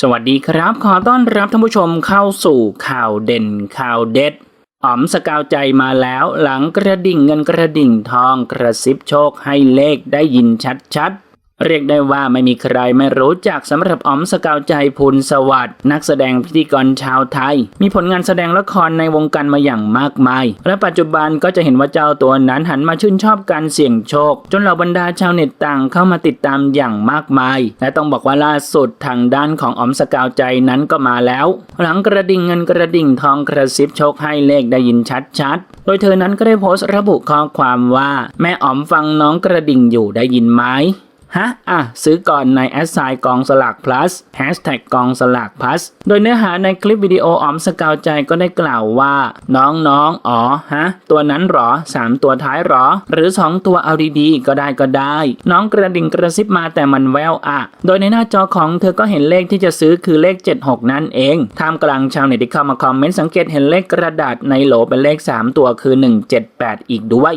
สวัสดีครับ ขอต้อนรับท่านผู้ชมเข้าสู่ข่าวเด่นข่าวเด็ดอ๋อมสกาวใจมาแล้วหลังกระดิ่งเงินกระดิ่งทองกระซิบโชคให้เลขได้ยินชัดๆ เรียกได้ว่าไม่มีใครไม่รู้จักสำหรับอ๋อมสกาวใจพูนสวัสด์นักแสดงพิธีกรชาวไทย มีผลงานแสดงละครในวงการมาอย่างมากมาย และปัจจุบันก็จะเห็นว่าเจ้าตัวนั้นหันมาชื่นชอบการเสี่ยงโชค จนเหล่าบรรดาชาวเน็ตต่างเข้ามาติดตามอย่างมากมาย และต้องบอกว่าล่าสุดทางด้านของอ๋อมสกาวใจนั้นก็มาแล้ว หลังกระดิ่งเงินกระดิ่งทองกระซิบโชคให้เลขได้ยินชัดๆโดยเธอนั้นก็ได้โพสต์ระบุข้อความว่า แม่อ๋อมฟังน้องกระดิ่งอยู่ได้ยินไหม ฮะ อะ ซื้อก่อนในแอดไซน์กองสลาก plus แฮชแท็กกองสลาก plus โดยเนื้อหาในคลิปวิดีโอออมสกาวใจก็ได้กล่าวว่า น้องน้องอ๋อ ฮะ ตัวนั้นหรอ 3 ตัวท้ายหรอ หรือ 2 ตัวเอาดีๆ ก็ได้ก็ได้ น้องกระดิ่งกระซิบมาแต่มันแววอะ โดยในหน้าจอของเธอก็เห็นเลขที่จะซื้อคือเลข 76 นั่นเอง ท่ามกลางชาวเน็ตที่เข้ามาคอมเมนต์สังเกตเห็นเลขกระดาษในโหลเป็นเลข 3 ตัวคือ 178 อีกด้วย